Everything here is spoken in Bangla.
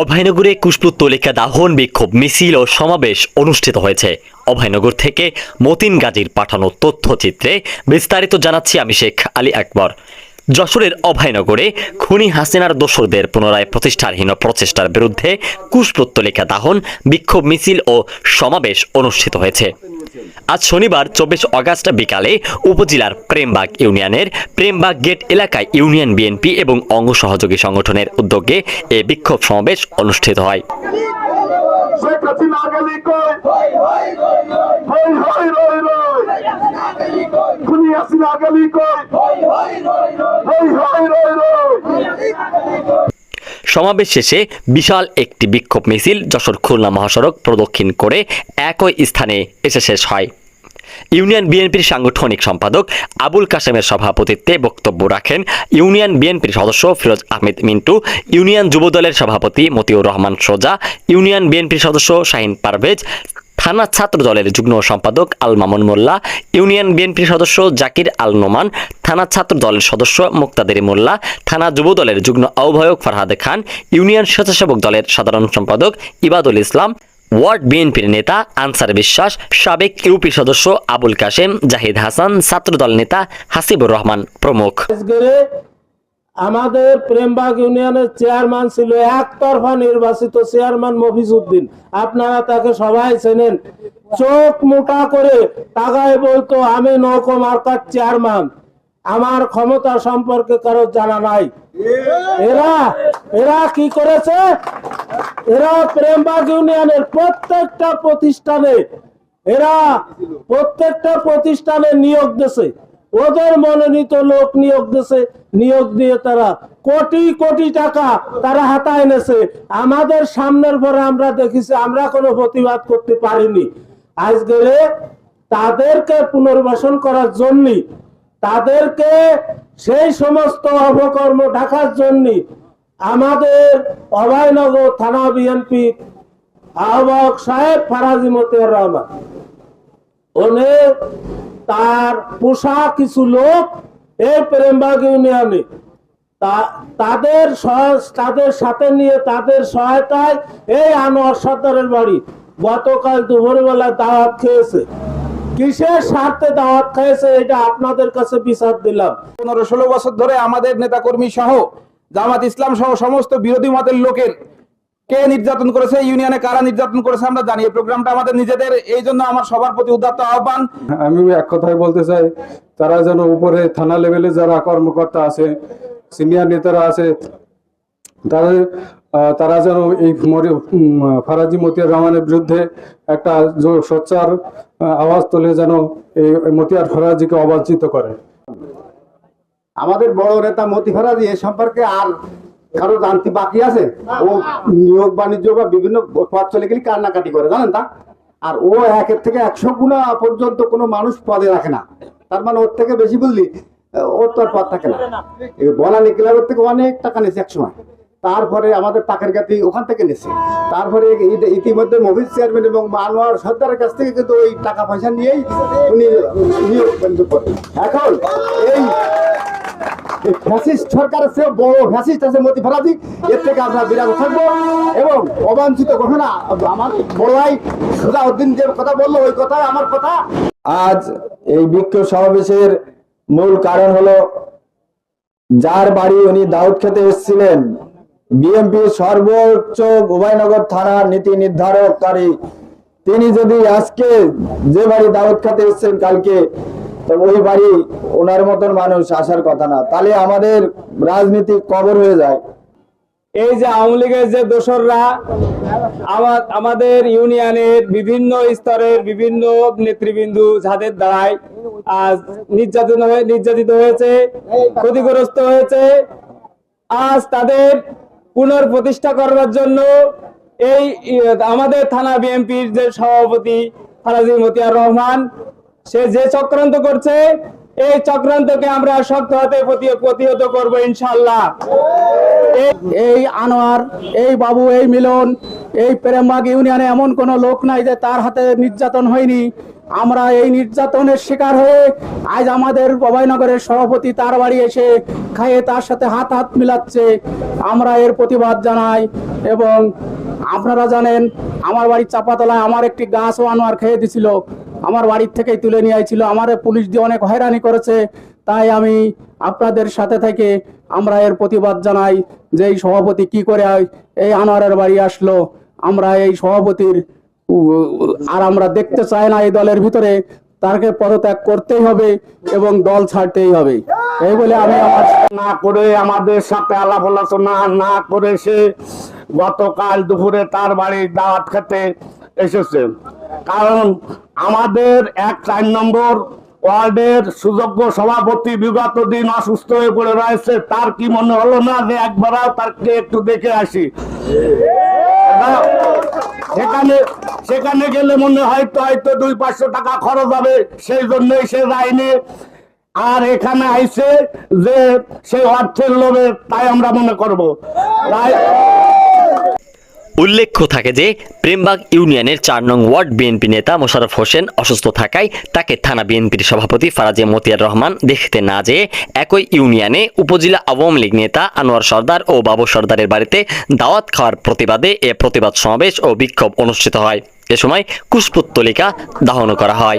অভয়নগরে কুশপুত্তলিকা দাহন বিক্ষোভ, মিছিল ও সমাবেশ অনুষ্ঠিত হয়েছে। অভয়নগর থেকে মতিন গাজীর পাঠানো তথ্যচিত্রে বিস্তারিত জানাচ্ছি আমি শেখ আলী আকবর। যশোরের অভয়নগরে খুনি হাসিনার দোসরদের পুনরায় প্রতিষ্ঠারহীন প্রচেষ্টার বিরুদ্ধে কুশপুত্তলিকা দাহন, বিক্ষোভ, মিছিল ও সমাবেশ অনুষ্ঠিত হয়েছে। আজ শনিবার, চব্বিশ অগাস্ট বিকালে উপজেলার প্রেমবাগ ইউনিয়নের প্রেমবাগ গেট এলাকায় ইউনিয়ন বিএনপি এবং অঙ্গ সহযোগী সংগঠনের উদ্যোগে এ বিক্ষোভ সমাবেশ অনুষ্ঠিত হয়। সমাবেশ শেষে বিশাল একটি বিক্ষোভ মিছিল যশোর খুলনা মহাসড়ক প্রদক্ষিণ করে একই স্থানে এসে শেষ হয়। ইউনিয়ন বিএনপির সাংগঠনিক সম্পাদক আবুল কাসেমের সভাপতিত্বে বক্তব্য রাখেন ইউনিয়ন বিএনপির সদস্য ফিরোজ আহমেদ মিন্টু, ইউনিয়ন যুবদলের সভাপতি মতিউর রহমান সোজা, ইউনিয়ন বিএনপির সদস্য শাহিন পারভেজ থানা ছাত্র দলের যুগ্ম সম্পাদক আল মামুন মোল্লা, ইউনিয়ন বিএনপির সদস্য জাকির আল নোমান থানা ছাত্র দলের সদস্য মুক্তাদের মোল্লা, থানা যুব দলের যুগ্ম আহ্বায়ক ফারহাদ খান, ইউনিয়ন স্বেচ্ছাসেবক দলের সাধারণ সম্পাদক ইবাদুল ইসলাম, ওয়ার্ড বিএনপির নেতা আনসার বিশ্বাস, সাবেক ইউপি সদস্য আবুল কাশেম, জাহিদ হাসান, ছাত্রদল নেতা হাসিবুর রহমান প্রমুখ। আমাদের প্রেমবাগ ইউনিয়নের চেয়ারম্যান ছিল একতরফা নির্বাচিত চেয়ারম্যান মফিজ উদ্দিন আপনারা তাকে সবাই চেনেন। চোখ মোটা করে টাকায় বলতো, আমি নৌকো মার্কার চেয়ারম্যান। আমার ক্ষমতা সম্পর্কে কারও জানা নাই। এরা এরা কি করেছে? এরা প্রেমবাগ ইউনিয়নের প্রত্যেকটা প্রতিষ্ঠানে, এরা প্রত্যেকটা প্রতিষ্ঠানে নিয়োগ দিছে ওদের মনোনীত লোক নিয়োগ দিছে, নিয়োগ দিয়ে তারা কোটি কোটি টাকা তারা হাতায় এনেছে। আমাদের সামনের পরে আমরা দেখেছি, আমরা কোনো প্রতিবাদ করতে পারিনি। আজ গেলে তাদেরকে পুনর্বাসন করার জন্য তাদেরকে সেই সমস্ত অপকর্ম ঢাকার জন্য আমাদের অভয়নগর থানা বিএনপি আহ্বায়ক সাহেব ফারাজি মতিয়ার রহমান। উনি তার পোষা কিছু লোক এই প্রেমবাগ ইউনিয়নে তাদের তাদের সাথে নিয়ে তাদের সহায়তায় এই আনোয়ার সর্দারের বাড়ি। গতকাল দুপুরবেলা দাওয়াত খেয়েছে। কিসের স্বার্থে দাওয়াত খেয়েছে এটা আপনাদের কাছে বিচার দিলাম। পনেরো ষোলো বছর ধরে আমাদের নেতাকর্মী সহ জামাত ইসলাম সহ সমস্ত বিরোধী মতের লোকের কে নির্যাতন করেছে ইউনিয়নে কারা নির্যাতন করেছে আমরা জানি। এই প্রোগ্রামটা আমাদের নিজেদের এই জন্য আমার সবার প্রতি উদাত্ত আহ্বান। আমি এক কথাই বলতে চাই তারা যেন উপরে থানা লেভেলে যারা কর্মকর্তা আছে সিনিয়র নেতারা আছে তাদের তারা যেন এই ফারাজি মতিয়ার রহমানের বিরুদ্ধে একটা সোচ্চার আওয়াজ তোলে যেন এই মতিয়ার ফারাজিকে অবাঞ্ছিত করে। আমাদের বড় নেতা মতি ফেরাজি এ সম্পর্কে আর কারও জানতে বাকি আছে? ও নিয়োগ বাণিজ্য বা বিভিন্ন পথ চলে গেলে কান্নাকাটি করে জানেন তা? আর ও একের থেকে একশো গুণা পর্যন্ত কোনো মানুষ পদে রাখে না। তার মানে ওর থেকে বেশি বুঝলি ওর তো আর পদ থাকে না। বনানী ক্লাবের থেকে অনেক টাকা নিয়েছে একসময়। তারপরে আমাদের পাকের গাতি ওখান থেকে নিয়েছে। তারপরে ইতিমধ্যে মহিদ চেয়ারম্যান এবং মানোয়ার সর্দারের কাছ থেকে কিন্তু ওই টাকা পয়সা নিয়েই উনি নিয়োগ এখন এই ফ্যাসিস্ট বড় ফ্যাসিস্ট আছে মতি এর থেকে আমরা থাকব এবং অবাঞ্ছিত ঘটনা, আমার বড় ভাই সুজাউদ্দিন যে কথা বলল, ওই কথাই আমার কথা। আজ এই বিক্ষোভ সমাবেশের মূল কারণ হলো, যার বাড়ি উনি দাউদ খেতে এসেছিলেন, বিএনপি সর্বোচ্চ উভয়নগর থানার নীতি নির্ধারককারী। তিনি যদি আজকে যে বাড়ি দাউদ খেতে এসেছেন কালকে তো ওই বাড়ি ওনার মতন মানুষ, আসার কথা না। তাহলে আমাদের রাজনীতি কবর হয়ে যায়। এই যে আওয়ামী লীগের যে দোসররা আমাদের ইউনিয়নের বিভিন্ন স্তরের বিভিন্ন নেতৃবৃন্দ যাদের দ্বারাই আজ নির্যাতন হয়ে, নির্যাতিত হয়েছে, ক্ষতিগ্রস্ত হয়েছে, আজ তাদের পুনর্প্রতিষ্ঠা করবার জন্য এই, আমাদের থানা বিএনপির যে সভাপতি ফারাজি মতিয়ার রহমান সে যে চক্রান্ত করছে, এই চক্রান্তকে আমরা শক্ত হাতে প্রতি- প্রতিহত করব ইনশাল্লাহ এই আনোয়ার, এই বাবু, এই মিলন, এই প্রেমবাগ ইউনিয়নে এমন কোন লোক নাই যে তার হাতে নির্যাতন হয়নি। আমরা এই নির্যাতনের শিকার হয়ে আজ আমাদের অভয়নগরের সভাপতি তার বাড়ি এসে খাইয়ে তার সাথে হাত হাত মিলাচ্ছে। আমরা এর প্রতিবাদ জানাই এবং আপনারা জানেন, আমার বাড়ির চাপাতলায় আমার একটি গাছও আনোয়ার খেয়ে দিছিল। আমার বাড়ির থেকেই তুলে নিয়ে আইছিল। আমার পুলিশ দিয়ে অনেক হয়রানি করেছে। তাই আমি আপনাদের সাথে থেকে আমরা এর প্রতিবাদ জানাই যে এই সভাপতি কি করে এই আনোয়ারের বাড়ি আসলো। আমরা এই সভাপতির আর আমরা দেখতে চাই না এই দলের ভিতরে। তাকে পদত্যাগ করতেই হবে এবং দল ছাড়তেই হবে। এই বলে আমি আমার না করে আমাদের সাথে আলাপ আলোচনা না করে সে গতকাল দুপুরে তার বাড়ি দাওয়াত খেতে এসেছে। কারণ আমাদের এক চার নম্বর ওয়ার্ডের সুযোগ্য সভাপতি বিগত দিন অসুস্থ হয়ে পড়ে রয়েছে। তার কি মনে হলো না যে একবার তাকে একটু দেখে আসি? সেখানে সেখানে গেলে মনে হয়তো হয়তো দুই পাঁচশো টাকা খরচ হবে, সেই জন্যই সে যায়নি। আর এখানে আইছে যে সেই অর্থের লোভে তাই আমরা মনে করব। তাই উল্লেখ্য থাকে যে প্রেমবাগ ইউনিয়নের চার নং ওয়ার্ড বিএনপি নেতা মোশাররফ হোসেন অসুস্থ থাকায় তাকে থানা বিএনপির সভাপতি ফারাজে মতিয়ার রহমান দেখতে না যেয়ে একই ইউনিয়নে উপজেলা আওয়ামী লীগ নেতা আনোয়ার সর্দার ও বাবু সর্দারের বাড়িতে দাওয়াত খাওয়ার প্রতিবাদে এ প্রতিবাদ সমাবেশ ও বিক্ষোভ অনুষ্ঠিত হয়। এ সময় কুশপুত্তলিকা দাহন করা হয়।